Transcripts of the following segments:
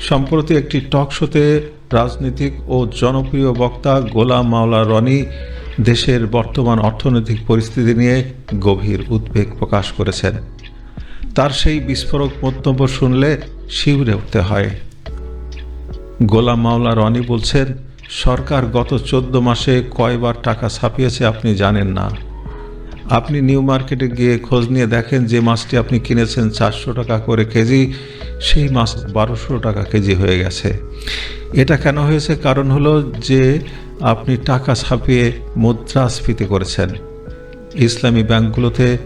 সম্প্রতি একটি টক শোতে রাজনীতিক ও জনপ্রিয় বক্তা গোলাম মাওলা রনি দেশের বর্তমান অর্থনৈতিক পরিস্থিতি নিয়ে গভীর উদ্বেগ প্রকাশ করেছেন। তার সেই বিস্ফোরক মন্তব্য শুনলে শিউরে উঠতে হয়। গোলাম মাওলা রনি বলছেন, সরকার গত চোদ্দ মাসে কয়বার টাকা ছাপিয়েছে আপনি জানেন না। আপনি নিউ মার্কেটে গিয়ে খোঁজ নিয়ে দেখেন যে মাছটি আপনি কিনেছেন চারশো টাকা করে কেজি। সেই মাছ বারোশো টাকা কেজি হয়ে গেছে। এটা কেন হয়েছে? কারণ হলো যে আপনি টাকা ছাপিয়ে মুদ্রাস্ফীতি করেছেন। ইসলামী ব্যাংকগুলোতে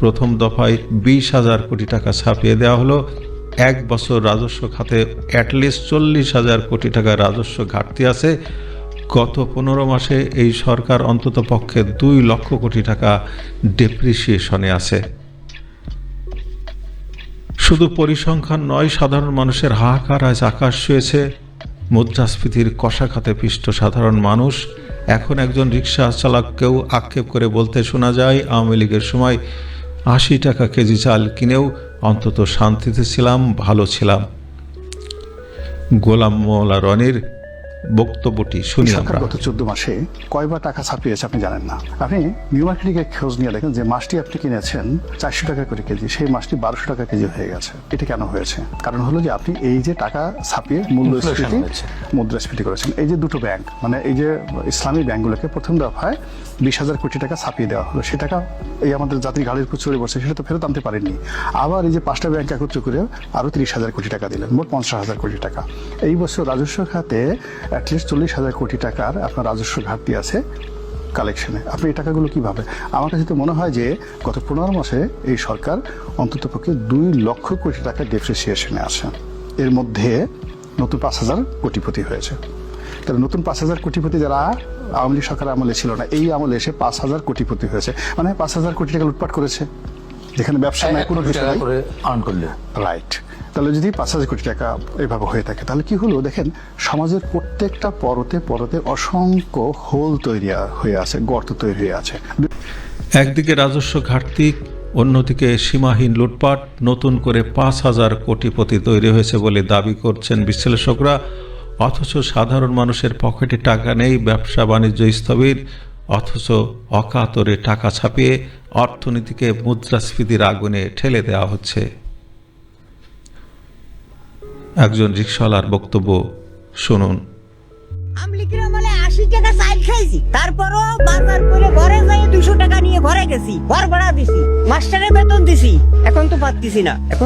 প্রথম দফায় বিশ হাজার কোটি টাকা ছাপিয়ে দেওয়া হলো। এক বছর রাজস্ব খাতে অ্যাটলিস্ট চল্লিশ হাজার কোটি টাকা রাজস্ব ঘাটতি আছে। গত পনেরো মাসে এই সরকার অন্তত পক্ষে দুই লক্ষ কোটি টাকা ডেপ্রিসিয়েশনে আছে। শুধু পরিসংখ্যান নয়, সাধারণ মানুষের হাহাকার আজ আকাশ শুয়েছে মুদ্রাস্ফীতির কষাখাতে পিষ্ট সাধারণ মানুষ। এখন একজন রিক্সা চালককেও আক্ষেপ করে বলতে শোনা যায়, আওয়ামী লীগের সময় আশি টাকা কেজি চাল কিনেও অন্তত শান্তিতে ছিলাম, ভালো ছিলাম। গোলাম মোলা রনির বক্তব্যটি শুনি আমরা। গত চোদ্দ মাসে কয়বার টাকা ছাপিয়েছে আপনি জানেন না। আপনি নিউ মার্কেটে গিয়ে খোঁজ নিয়ে দেখেন যে মাছটি আপনি কিনেছেন চারশো টাকা করে কেজি সেই মাছটি বারোশো টাকা কেজি হয়ে গেছে। এটা কেন হয়েছে? কারণ হলো যে আপনি এই যে টাকা ছাপিয়ে মূল্যস্ফীতি। মুদ্রাস্ফীতি করেছেন। এই যে দুটো ব্যাংক মানে এই যে ইসলামী ব্যাংকগুলোকে প্রথম দফায় বিশ হাজার কোটি টাকা ছাপিয়ে দেওয়া হলো। সে টাকা এই আমাদের জাতির ঘাড়ের উপর চড়ে বসে সেটা তো ফেরত আনতে পারেননি। আবার এই যে পাঁচটা ব্যাংক একত্র করে আরও তিরিশ হাজার কোটি টাকা দিলেন মোট পঞ্চাশ হাজার কোটি টাকা। এই বছর রাজস্ব খাতে অ্যাটলিস্ট চল্লিশ হাজার কোটি টাকার আপনার রাজস্ব ঘাটতি আছে কালেকশনে আপনি এই টাকাগুলো কীভাবে? আমার কাছে তো মনে হয় যে গত পনেরো মাসে এই সরকার অন্ততপক্ষে দুই লক্ষ কোটি টাকা ডেপ্রিসিয়েশনে আছে। এর মধ্যে নতুন পাঁচ হাজার কোটিপতি হয়েছে। তাহলে নতুন পাঁচ হাজার কোটিপতি যারা আওয়ামী লীগ সরকার আমলে ছিল না এই আমলে এসে পাঁচ হাজার কোটিপতি হয়েছে। মানে পাঁচ হাজার কোটি টাকা লুটপাট করেছে। যেখানে ব্যবসা নাই কোনো কিছু আর্ন করলে। রাইট তাহলে যদি পাঁচ হাজার কোটি টাকা এভাবে হয়ে থাকে, তাহলে কি হলো? দেখেন, সমাজের প্রত্যেকটা পরতে পরতে অসংখ্য হোল তৈরি হয়ে আছে, গর্ত তৈরি হয়ে আছে। একদিকে রাজস্ব ঘাটতি, অন্যদিকে সীমাহীন লুটপাট, নতুন করে পাঁচ হাজার কোটিপতি তৈরি হয়েছে বলে দাবি করছেন বিশ্লেষকরা। অথচ সাধারণ মানুষের পকেটে টাকা নেই, ব্যবসা বাণিজ্য স্থবির, অথচ অকাতরে টাকা ছাপিয়ে অর্থনীতিকে মুদ্রাস্ফীতির আগুনে ঠেলে দেওয়া হচ্ছে। একজন রিক্সাওয়ালার বক্তব্য শুনুন। আমলিকির আমলে আশি টাকা চাইল খাইছি, তারপরও ঘরে টাকা নিয়ে ঘরে গেছি, ঘর ভাড়া দিছি, মাস্টারের বেতন দিছি, এখন তো পাচ্ছি না। এখন